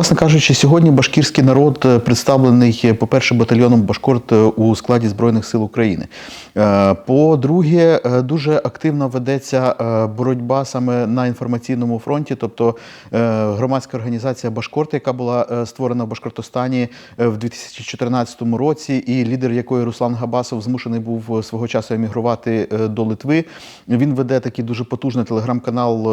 власне кажучи, сьогодні башкірський народ е, представлений, е, по-перше, батальйоном Башкорт е, у складі Збройних сил України. По-друге, дуже активно ведеться боротьба саме на інформаційному фронті, тобто громадська організація Башкорт, яка була створена в Башкортостані в 2014 році, і лідер якої Руслан Габасов змушений був свого часу емігрувати до Литви. Він веде такий дуже потужний телеграм-канал,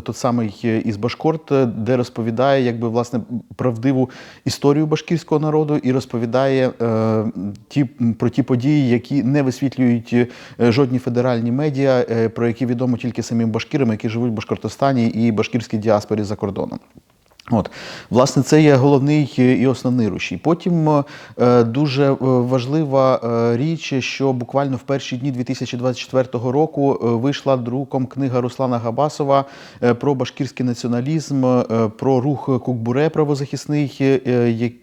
тот самий із Башкорт, де розповідає якби власне правдиву історію башкірського народу і розповідає е, ті про ті події, які не висвітлюють е, жодні федеральні медіа, е, про які відомо тільки самим башкірам, які живуть в Башкортостані і башкірській діаспорі за кордоном. От, власне, це є головний е, і основний рушій. Потім е, дуже е, важлива е, річ, що буквально в перші дні 2024 року вийшла друком книга Руслана Габасова про башкірський націоналізм, про рух Кукбуре правозахисний,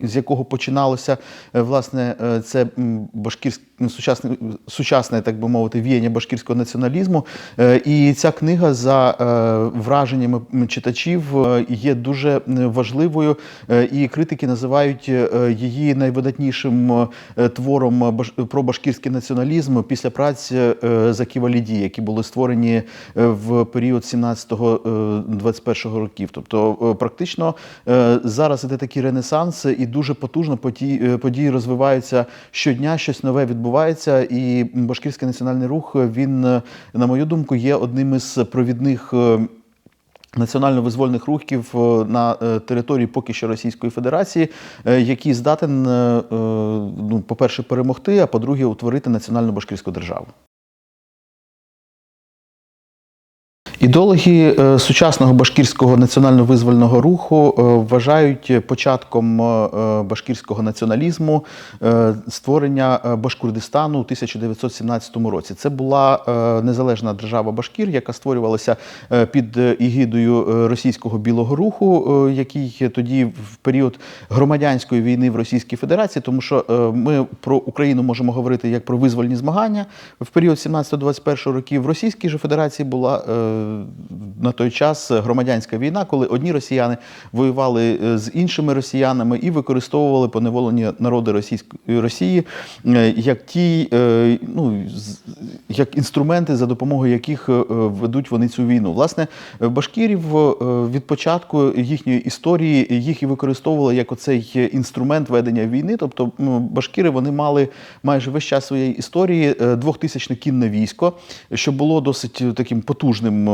з якого починалося власне це м, башкірськ, ну, сучасне, сучасне, так би мовити, віяння башкірського націоналізму. Е, І ця книга за е, враженнями читачів е, є дуже важливою, і критики називають її найвидатнішим твором про башкірський націоналізм після праць Заківа Ліді, які були створені в період 17-21 років. Тобто, практично зараз іде такий ренесанс, і дуже потужно події розвиваються щодня, щось нове відбувається. І башкірський національний рух він, на мою думку, є одним із провідних. е, Національно-визвольних рухів е, на е, території поки що Російської Федерації, які здатен, ну, по-перше, перемогти, а по-друге, утворити національну башкирську державу. Ідеологи е, сучасного башкірського національно-визвольного руху е, вважають початком е, башкірського націоналізму створення Башкурдистану у 1917 році. Це була незалежна держава Башкір, яка створювалася під ігідою російського білого руху, який тоді в період громадянської війни в Російській Федерації, тому що ми про Україну можемо говорити як про визвольні змагання в період 17-21 років. В Російській же Федерації була на той час громадянська війна, коли одні росіяни воювали е, з іншими росіянами і використовували поневолені народи Російської Росії е, як ті, е, ну як інструменти, за допомогою яких ведуть вони цю війну. Власне, башкірів від початку їхньої історії їх і використовували як оцей інструмент ведення війни. Тобто башкіри вони мали майже весь час своєї історії двохтисячне кінне військо, що було досить таким потужним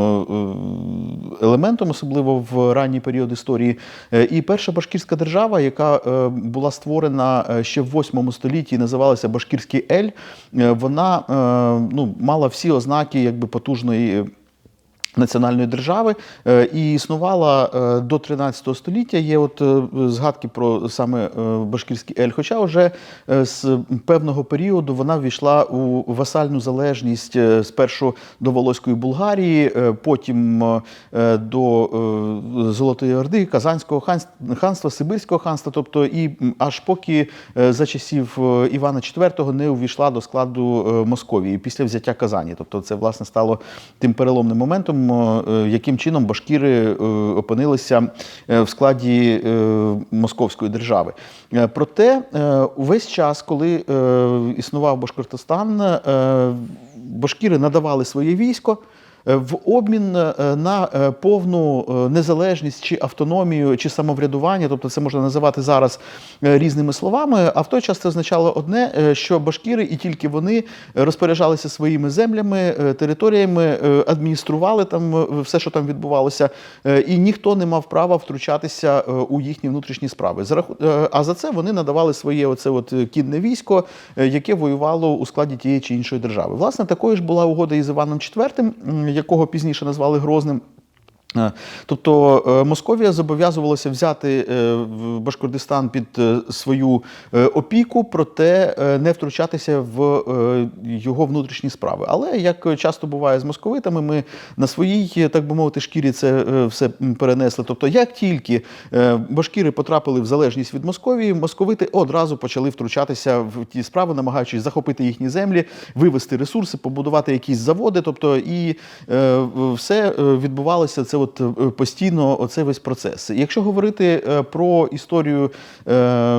елементом, особливо в ранній період історії. Е, І перша башкірська держава, яка е, була створена е, ще в 8 столітті, і називалася Башкірський Ель, е, вона е, ну, мала всі ознаки якби потужної. Національної держави е, і існувала е, до 13 століття. Є от е, згадки про саме Башкірський Ель. Хоча вже з певного періоду вона ввійшла у васальну залежність спершу до Волоської Булгарії, потім до Золотої Орди, Казанського ханс- ханства, Сибирського ханства. Тобто, і аж поки за часів Івана IV не увійшла до складу Московії після взяття Казані. Тобто, це власне стало тим переломним моментом, е, яким чином башкіри е, опинилися е, в складі Московської держави. Проте увесь час, коли існував Башкортостан, башкіри надавали своє військо. Е, В обмін е, на е, повну незалежність чи автономію, чи самоврядування, тобто це можна називати зараз різними словами. А в той час це означало одне, що башкіри і тільки вони розпоряджалися своїми землями, територіями, адміністрували там все, що там відбувалося, і ніхто не мав права втручатися у їхні внутрішні справи. А за це вони надавали своє оце от кінне військо, яке воювало у складі тієї чи іншої держави. Власне, такою ж була угода із Іваном IV, якого пізніше назвали Грозним. Е, Тобто е, Московія зобов'язувалася взяти е, Башкордистан під свою опіку, проте не втручатися в його внутрішні справи. Але як часто буває з московитами, ми на своїй, так би мовити, шкірі це все перенесли. Тобто, як тільки башкіри потрапили в залежність від Московії, московити одразу почали втручатися в ті справи, намагаючись захопити їхні землі, вивести ресурси, побудувати якісь заводи. Тобто, і все відбувалося це от е, постійно оцей весь процес. Якщо говорити е, про історію е,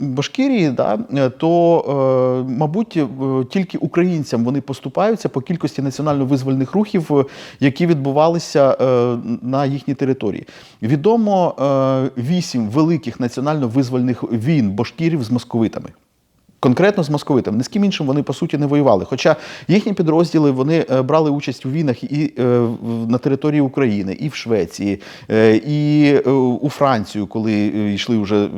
Башкирії, да, то, мабуть, тільки українцям вони поступаються по кількості національно-визвольних рухів, які відбувалися на їхній території. Відомо вісім великих національно-визвольних війн башкірів з московитами. Конкретно з московитами, ні з ким іншим вони по суті не воювали. Хоча їхні підрозділи вони е, брали участь у війнах і е, на території України, і в Швеції, е, і у Францію, коли йшли вже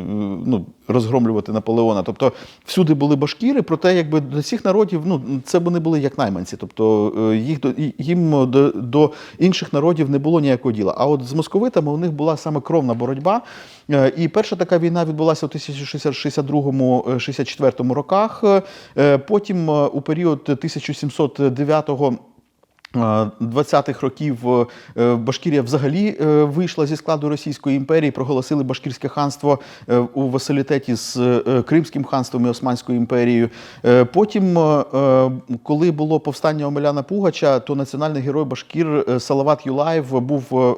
ну, розгромлювати Наполеона. Тобто всюди були башкіри, проте якби до всіх народів ну, це вони були як найманці. Тобто е, їх до їм до, до інших народів не було ніякого діла. А от з московитами у них була саме кровна боротьба. Е, І перша така війна відбулася у 1662-64 роках. Е, Потім у період 1709 е, 20-х років е, Башкірія взагалі е, вийшла зі складу Російської імперії, проголосили Башкірське ханство е, у василітеті з Кримським ханством і Османською імперією. Потім, коли було повстання Омеляна Пугача, то національний герой Башкір Салават Юлаєв був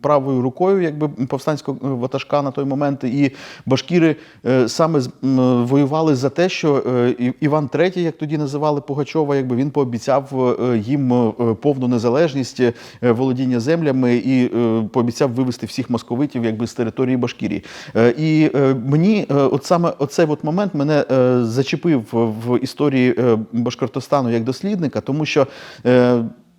правою рукою якби повстанського ватажка на той момент. І башкіри саме воювали за те, що Іван III, як тоді називали Пугачова, якби він пообіцяв їм повну незалежність, е, володіння землями і е, пообіцяв вивести всіх московитів якби з території Башкірії. Е, І мені от саме оцей от момент мене зачепив в історії Башкортостану як дослідника, тому що.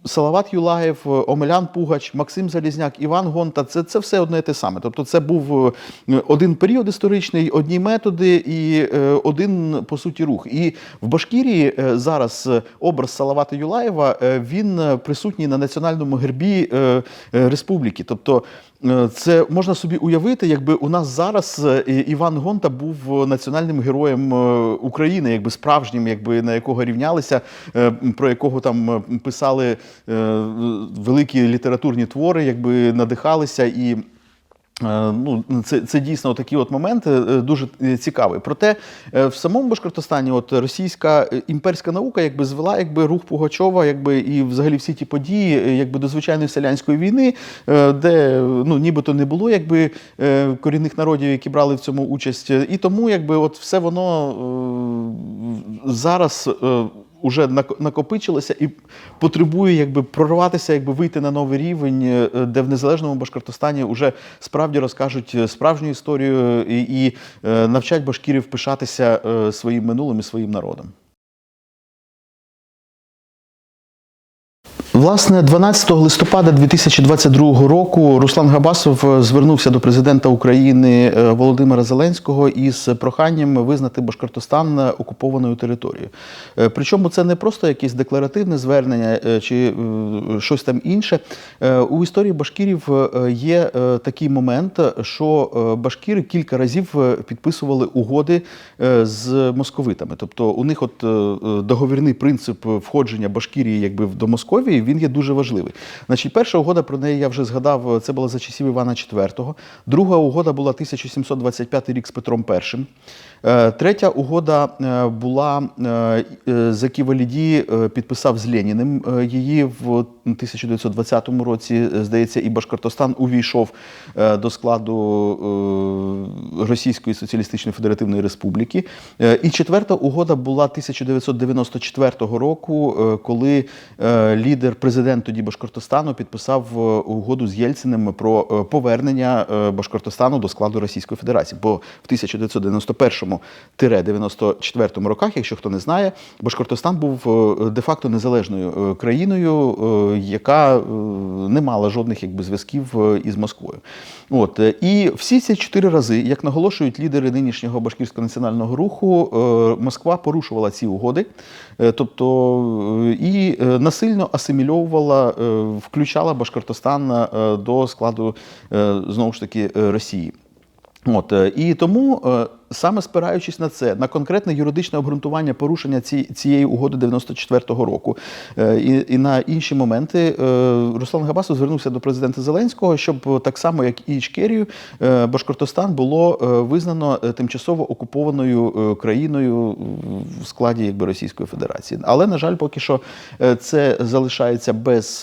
Е, Салават Юлаєв, Омелян Пугач, Максим Залізняк, Іван Гонта це, це все одне і те саме. Тобто, це був е, один період історичний, одні методи і е, один по суті рух. І в Башкірії е, зараз е, образ Салавата Юлаєва е, він е, присутній на національному гербі е, е, республіки. Тобто е, це можна собі уявити, якби у нас зараз е, Іван Гонта був національним героєм е, України, якби справжнім, якби на якого рівнялися, е, про якого там е, писали е, великі літературні твори, якби надихалися і. Е, Ну, це, це дійсно такі от моменти е, дуже е, цікаві. Проте е, в самому Башкортостані от російська е, імперська наука якби звела якби рух Пугачова, якби і взагалі всі ті події, е, якби до звичайної селянської війни, е, де ну нібито не було якби е, корінних народів, які брали в цьому участь. І тому якби от все воно е, зараз. Е, накопичилася і потребує якби прорватися, якби вийти на новий рівень, е, де в незалежному Башкортостані вже справді розкажуть е, справжню історію е, і, і навчать башкірів пишатися своїм минулим і своїм народом. Власне, 12 листопада 2022 року Руслан Габасов е, звернувся до президента України е, Володимира Зеленського із проханням визнати Башкортостан окупованою територією. Е, Причому це не просто якесь декларативне звернення чи щось там інше. У історії башкірів є такий момент, що башкіри кілька разів підписували угоди з московитами. Тобто у них от договірний принцип входження Башкірії якби до Московії, він є дуже важливий. Значить, перша угода про неї я вже згадав, це була за часів Івана IV. Друга угода була 1725 рік з Петром І. Е, Третя угода е, була е, за Ківаліді підписав з Леніним її в 1920 році. Здається, і Башкортостан увійшов до складу Російської Соціалістичної Федеративної Республіки. І четверта угода була 1994 року, коли е, президент тоді Башкортостану підписав е, угоду з Єльциним про е, повернення е, Башкортостану до складу Російської Федерації. Бо в 1991-94 роках, якщо хто не знає, Башкортостан був де-факто незалежною країною, яка не мала жодних якби зв'язків із Москвою. От і всі ці чотири рази, як наголошують лідери нинішнього башкірського національного руху, Москва порушувала ці угоди, тобто і насильно асимільовувала, е, включала Башкортостан е, до складу е, знову ж таки Росії. От і тому Саме спираючись на це, на конкретне юридичне обґрунтування порушення ці, цієї угоди 94-го року е, і, і на інші моменти, е, Руслан Габасов звернувся до президента Зеленського, щоб так само, як і Ічкерію, е, Башкортостан було визнано тимчасово окупованою країною в складі якби, Російської Федерації. Але, на жаль, поки що це залишається без,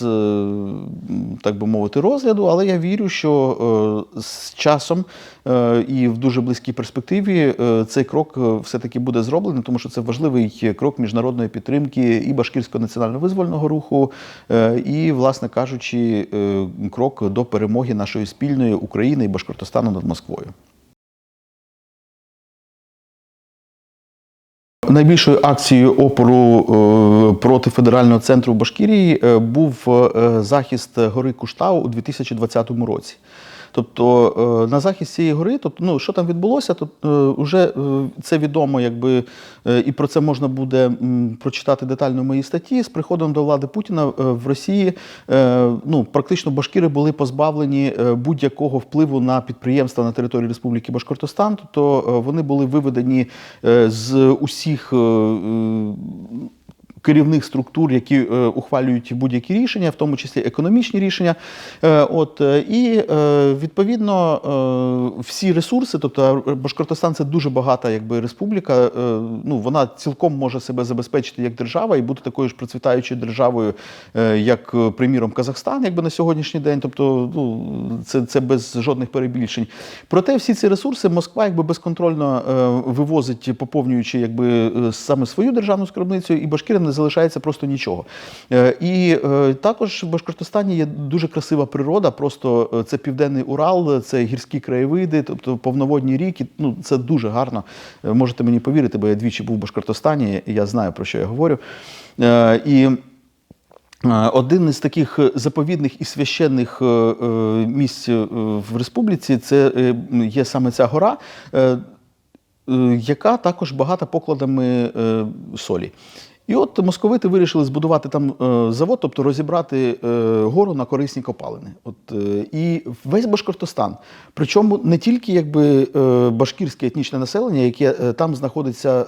так би мовити, розгляду. Але я вірю, що з часом і в дуже близькій перспективі е, цей крок е, все-таки буде зроблений, тому що це важливий крок міжнародної підтримки і Башкирського національно-визвольного руху, е, і, власне кажучи, крок до перемоги нашої спільної України і Башкортостану над Москвою. Найбільшою акцією опору проти федерального центру в Башкірії був захист гори Куштау у 2020 році. Тобто е, на захист цієї гори, тобто, ну, що там відбулося, то е, вже е, це відомо, якби, е, і про це можна буде прочитати детально в моїй статті. З приходом до влади Путіна е, в Росії е, ну, практично башкіри були позбавлені е, будь-якого впливу на підприємства на території Республіки Башкортостан. Тобто е, вони були виведені е, з усіх. Керівних структур, які е, ухвалюють будь-які рішення, в тому числі економічні рішення. Е, от, е, і відповідно всі ресурси, тобто Башкортостан це дуже багата якби, республіка, ну, вона цілком може себе забезпечити як держава і бути такою ж процвітаючою державою, як, приміром, Казахстан, якби на сьогоднішній день. Тобто, ну, це, це без жодних перебільшень. Проте всі ці ресурси Москва якби безконтрольно вивозить, поповнюючи якби, саме свою державну скарбницю, і башкирам не залишається просто нічого. Е, І е, також в Башкортостані є дуже красива природа, просто е, це південний Урал, це гірські краєвиди, тобто повноводні ріки. Ну, це дуже гарно. Можете мені повірити, бо я двічі був в Башкортостані, і я знаю, про що я говорю. І один із таких заповідних і священних місць в республіці це є саме ця гора, яка також багата покладами солі. І от московити вирішили збудувати там е, завод, тобто розібрати е, гору на корисні копалини. От, е, і весь Башкортостан. Причому не тільки якби, башкірське етнічне населення, яке там знаходиться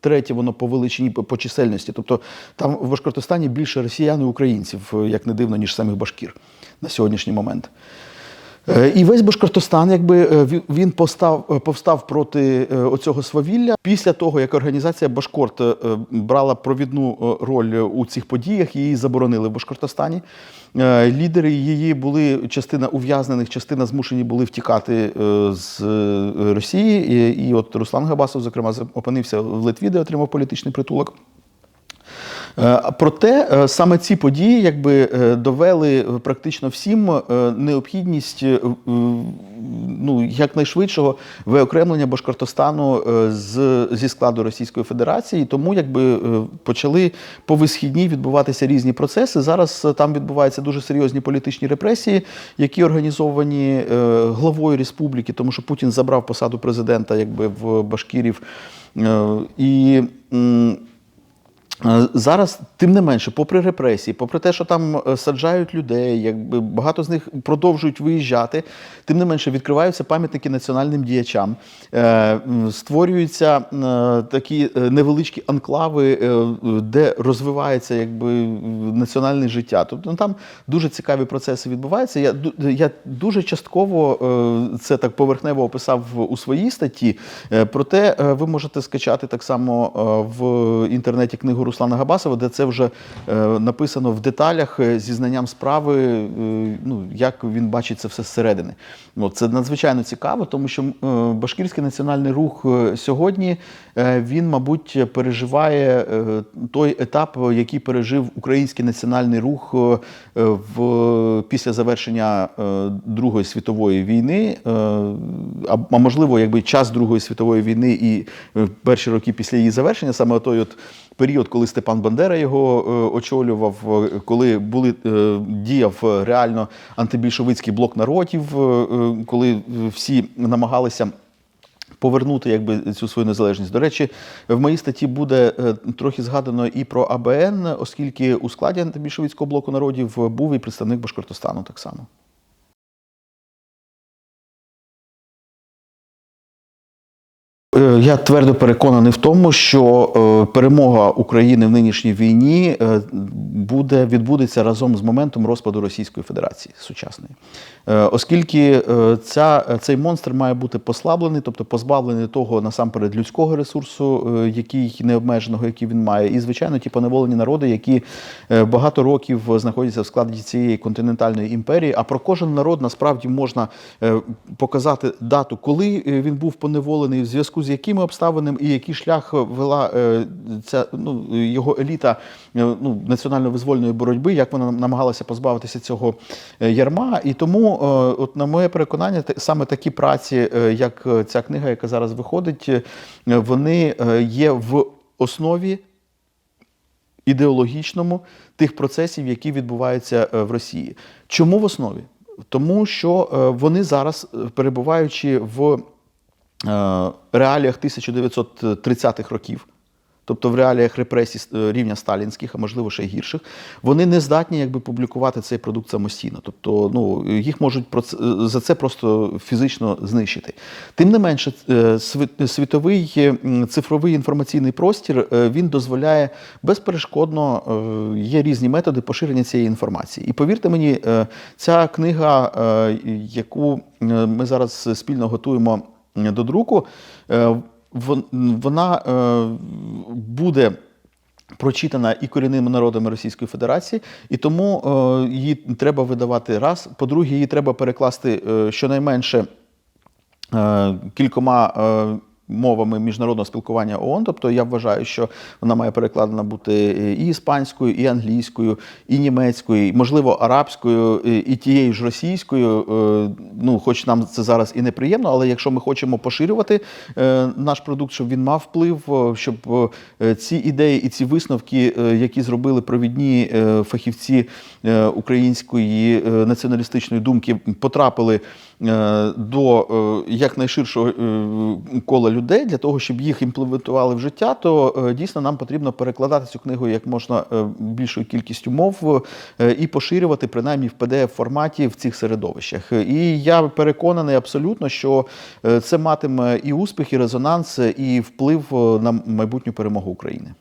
третє, воно по величині по, чисельності. Тобто там в Башкортостані більше росіян і українців, як не дивно, ніж самих башкір на сьогоднішній момент. Е, І весь Башкортостан, якби е, він постав, е, повстав проти оцього свавілля. Після того, як організація Башкорт брала провідну роль у цих подіях, її заборонили в Башкортостані. Лідери її були частина ув'язнених, частина змушені були втікати з Росії. І от Руслан Габасов, зокрема, опинився в Литві, де отримав політичний притулок. Е, Проте е, саме ці події якби е, довели практично всім необхідність ну, якнайшвидшого виокремлення Башкортостану з, зі складу Російської Федерації. Тому якби почали по висхідній відбуватися різні процеси. Зараз там відбуваються дуже серйозні політичні репресії, які організовані главою республіки, тому що Путін забрав посаду президента якби в Башкірів. І Зараз, тим не менше, попри репресії, попри те, що там е, саджають людей, якби багато з них продовжують виїжджати, тим не менше відкриваються пам'ятники національним діячам, е, створюються е, такі е, невеличкі анклави, е, де розвивається якби національне життя. Тобто ну, там дуже цікаві процеси відбуваються. Я, я дуже частково е, це так поверхнево описав у своїй статті. Е, Проте е, ви можете скачати так само е, в інтернеті книгу Руслана Габасова, де це вже е, написано в деталях е, зі знанням справи, е, ну, як він бачить це все зсередини. Це надзвичайно цікаво, тому що Башкірський національний рух сьогодні він, мабуть, переживає е, той етап, який пережив український національний рух е, в, після завершення е, Другої світової війни, е, а, можливо, якби час Другої світової війни і е, перші роки після її завершення, саме той от період, коли Степан Бандера його е, очолював, е, коли були е, діяв е, реально антибільшовицький блок народів, е, е, коли е, всі намагалися. Повернути якби цю свою незалежність. До речі, в моїй статті буде е, трохи згадано і про АБН, оскільки у складі антибільшовицького блоку народів був і представник Башкортостану так само. Я твердо переконаний в тому, що е, перемога України в нинішній війні е, буде відбудеться разом з моментом розпаду Російської Федерації сучасної, Е, оскільки ця, цей монстр має бути послаблений, тобто позбавлений того насамперед людського ресурсу, який необмеженого, який він має, і звичайно ті поневолені народи, які багато років знаходяться в складі цієї континентальної імперії. А про кожен народ насправді можна показати дату, коли він був поневолений, в зв'язку з якими обставинами і який шлях вела е, ця ну, його еліта е, ну, національно-визвольної боротьби, як вона намагалася позбавитися цього е, ярма. І тому, от на моє переконання, саме такі праці, як ця книга, яка зараз виходить, вони є в основі ідеологічному тих процесів, які відбуваються в Росії. Чому в основі? Тому що вони зараз, перебуваючи в реаліях 1930-х років, тобто в реаліях репресій е, рівня сталінських, а можливо ще й гірших, вони не здатні якби публікувати цей продукт самостійно. Тобто, ну їх можуть це- за це просто фізично знищити. Тим не менше, е, світовий е, цифровий інформаційний простір е, він дозволяє безперешкодно е, є різні методи поширення цієї інформації. І повірте мені, е, ця книга, е, яку е, ми зараз спільно готуємо е, до друку, е, вона е, буде. Прочитана і корінними народами Російської Федерації, і тому е, її треба видавати раз. По-друге, її треба перекласти е, щонайменше е, кількома е, мовами міжнародного спілкування ООН. Тобто я вважаю, що вона має перекладена бути і іспанською, і англійською, і німецькою, і, можливо, арабською, і, тією ж російською. Е, Ну, хоч нам це зараз і неприємно, але якщо ми хочемо поширювати е, наш продукт, щоб він мав вплив, е, щоб е, ці ідеї і ці висновки, е, які зробили провідні е, фахівці е, української е, націоналістичної думки, потрапили е, до е, якнайширшого е, кола людей для того, щоб їх імплементували в життя, то е, дійсно нам потрібно перекладати цю книгу як можна е, більшою кількістю мов е, і поширювати принаймні в pdf форматі в цих середовищах. І я переконаний абсолютно, що е, це матиме і успіх, і резонанс, і вплив е, на майбутню перемогу України.